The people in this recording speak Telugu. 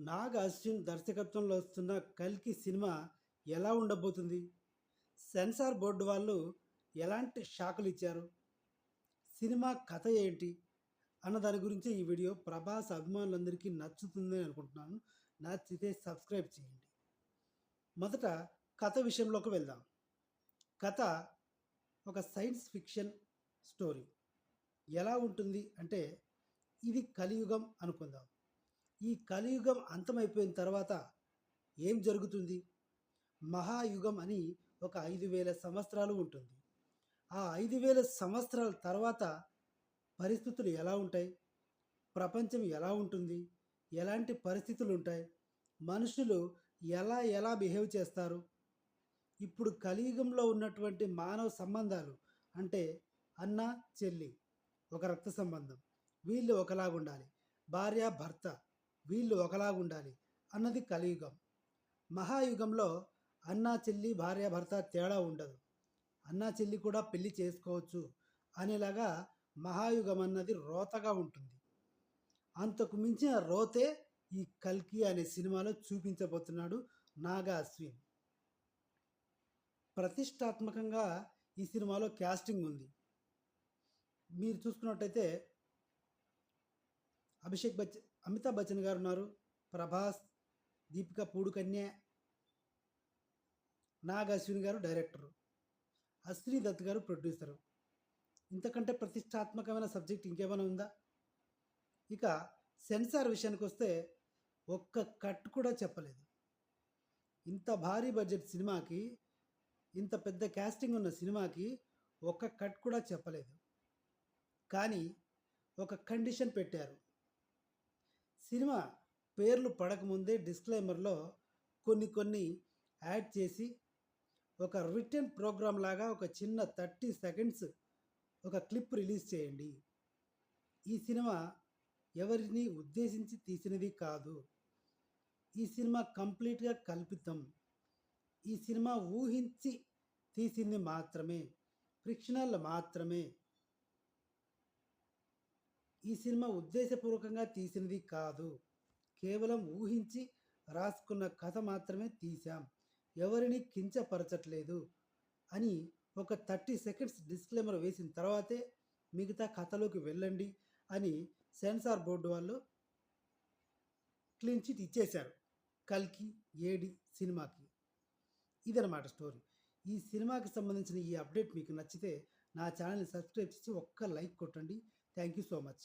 నాగ్ అశ్విన్ దర్శకత్వంలో వస్తున్న కల్కి సినిమా ఎలా ఉండబోతుంది? సెన్సార్ బోర్డు వాళ్ళు ఎలాంటి షాకులు ఇచ్చారు? సినిమా కథ ఏంటి? అన్న దాని గురించి ఈ వీడియో ప్రభాస్ అభిమానులందరికీ నచ్చుతుందని అనుకుంటున్నాను. నచ్చితే సబ్స్క్రైబ్ చేయండి. మొదట కథ విషయంలోకి వెళ్దాం. కథ ఒక సైన్స్ ఫిక్షన్ స్టోరీ. ఎలా ఉంటుంది అంటే ఇది కలియుగం అనుకుందాం. ఈ కలియుగం అంతమైపోయిన తర్వాత ఏం జరుగుతుంది? మహాయుగం అని ఒక ఐదు వేల సంవత్సరాలు ఉంటుంది. ఆ ఐదు వేల సంవత్సరాల తర్వాత పరిస్థితులు ఎలా ఉంటాయి? ప్రపంచం ఎలా ఉంటుంది? ఎలాంటి పరిస్థితులు ఉంటాయి? మనుషులు ఎలా ఎలా బిహేవ్ చేస్తారు? ఇప్పుడు కలియుగంలో ఉన్నటువంటి మానవ సంబంధాలు అంటే అన్న చెల్లి ఒక రక్త సంబంధం. వీళ్ళు ఒకలాగుండాలి. భార్య భర్త. వీళ్ళు ఒకలాగుండాలి అన్నది కలియుగం. మహాయుగంలో అన్నా చెల్లి భార్య భర్త తేడా ఉండదు. అన్నా చెల్లి కూడా పెళ్ళి చేసుకోవచ్చు అనేలాగా మహాయుగం అన్నది రోతగా ఉంటుంది. అంతకు మించిన రోతే ఈ కల్కి అనే సినిమాలో చూపించబోతున్నాడు నాగా అశ్విన్ ప్రతిష్టాత్మకంగా ఈ సినిమాలో క్యాస్టింగ్ ఉంది. మీరు చూసుకున్నట్టయితే అభిషేక్ బచ్చన్ అమితాబ్ బచ్చన్ గారు ఉన్నారు ప్రభాస్ దీపిక పూడుకన్య నాగ్ అశ్విన్ గారు డైరెక్టరు అశ్విని దత్ గారు ప్రొడ్యూసరు. ఇంతకంటే ప్రతిష్టాత్మకమైన సబ్జెక్ట్ ఇంకేమైనా ఉందా? ఇక సెన్సార్ విషయానికి వస్తే ఒక్క కట్ కూడా చెప్పలేదు. ఇంత భారీ బడ్జెట్ సినిమాకి ఇంత పెద్ద క్యాస్టింగ్ ఉన్న సినిమాకి ఒక్క కట్ కూడా చెప్పలేదు. కానీ ఒక కండిషన్ పెట్టారు. సినిమా పేర్లు పడకముందే డిస్క్లైమర్లో కొన్ని కొన్ని యాడ్ చేసి ఒక రిటర్న్ ప్రోగ్రామ్ లాగా ఒక చిన్న థర్టీ సెకండ్స్ ఒక క్లిప్ రిలీజ్ చేయండి. ఈ సినిమా ఎవరిని ఉద్దేశించి తీసినది కాదు. ఈ సినిమా కంప్లీట్గా కల్పితం. ఈ సినిమా ఊహించి తీసింది మాత్రమే. ఫిక్షనల్ మాత్రమే. ఈ సినిమా ఉద్దేశపూర్వకంగా తీసినది కాదు. కేవలం ఊహించి రాసుకున్న కథ మాత్రమే తీశాం. ఎవరిని కించపరచట్లేదు అని ఒక థర్టీ సెకండ్స్ డిస్క్లైమర్ వేసిన తర్వాతే మిగతా కథలోకి వెళ్ళండి అని సెన్సార్ బోర్డు వాళ్ళు క్లీన్ చిట్ ఇచ్చేశారు కల్కి ఏడి సినిమాకి. ఇదనమాట స్టోరీ. ఈ సినిమాకి సంబంధించిన ఈ అప్డేట్ మీకు నచ్చితే నా ఛానల్ని సబ్స్క్రైబ్ చేసి ఒక్క లైక్ కొట్టండి. Thank you so much.